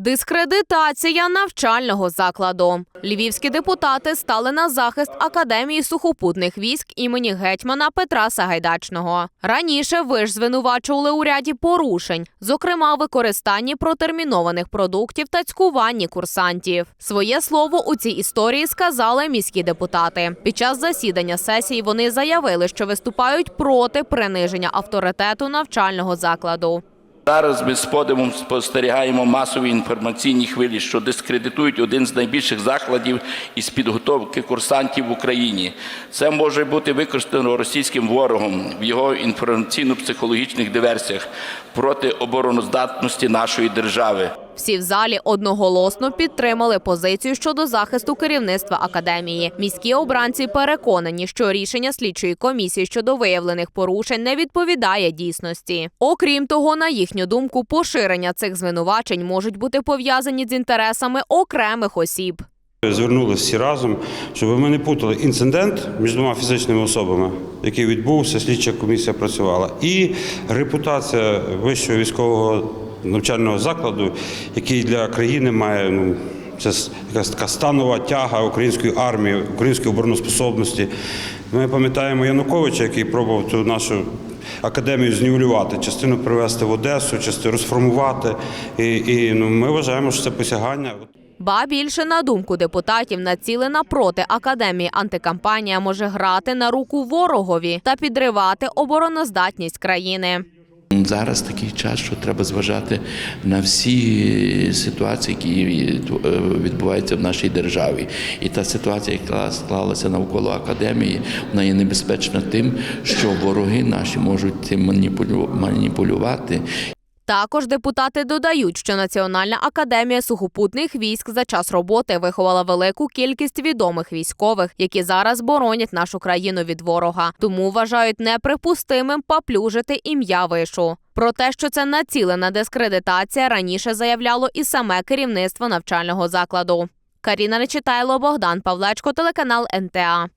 Дискредитація навчального закладу. Львівські депутати стали на захист Академії сухопутних військ імені гетьмана Петра Сагайдачного. Раніше ви ж звинувачували у ряді порушень, зокрема використанні протермінованих продуктів та цькуванні курсантів. Своє слово у цій історії сказали міські депутати. Під час засідання сесії вони заявили, що виступають проти приниження авторитету навчального закладу. Зараз ми з подивом спостерігаємо масові інформаційні хвилі, що дискредитують один з найбільших закладів із підготовки курсантів в Україні. Це може бути використано російським ворогом в його інформаційно-психологічних диверсіях проти обороноздатності нашої держави. Всі в залі одноголосно підтримали позицію щодо захисту керівництва академії. Міські обранці переконані, що рішення слідчої комісії щодо виявлених порушень не відповідає дійсності. Окрім того, на їхню думку, поширення цих звинувачень можуть бути пов'язані з інтересами окремих осіб. Звернулися всі разом, щоб ми не путали інцидент між двома фізичними особами, який відбувся, слідча комісія працювала, і репутація вищого військового навчального закладу, який для країни має ну. Це якась така станова тяга української армії, української обороноспособності. Ми пам'ятаємо Януковича, який пробував цю нашу академію знівелювати, частину привезти в Одесу, частину розформувати. І, і ну, ми вважаємо, що це посягання. Ба більше на думку депутатів, націлена проти академії антикампанія може грати на руку ворогові та підривати обороноздатність країни. Зараз такий час, що треба зважати на всі ситуації, які відбуваються в нашій державі. І та ситуація, яка склалася навколо академії, вона є небезпечна тим, що вороги наші можуть цим маніпулю- маніпулювати Також депутати додають, що Національна академія сухопутних військ за час роботи виховала велику кількість відомих військових, які зараз боронять нашу країну від ворога. Тому вважають неприпустимим поплюжити ім'я вишу. Про те, що це націлена дискредитація, раніше заявляло і саме керівництво навчального закладу. Каріна Нечитайло, Богдан Павлечко, телеканал НТА.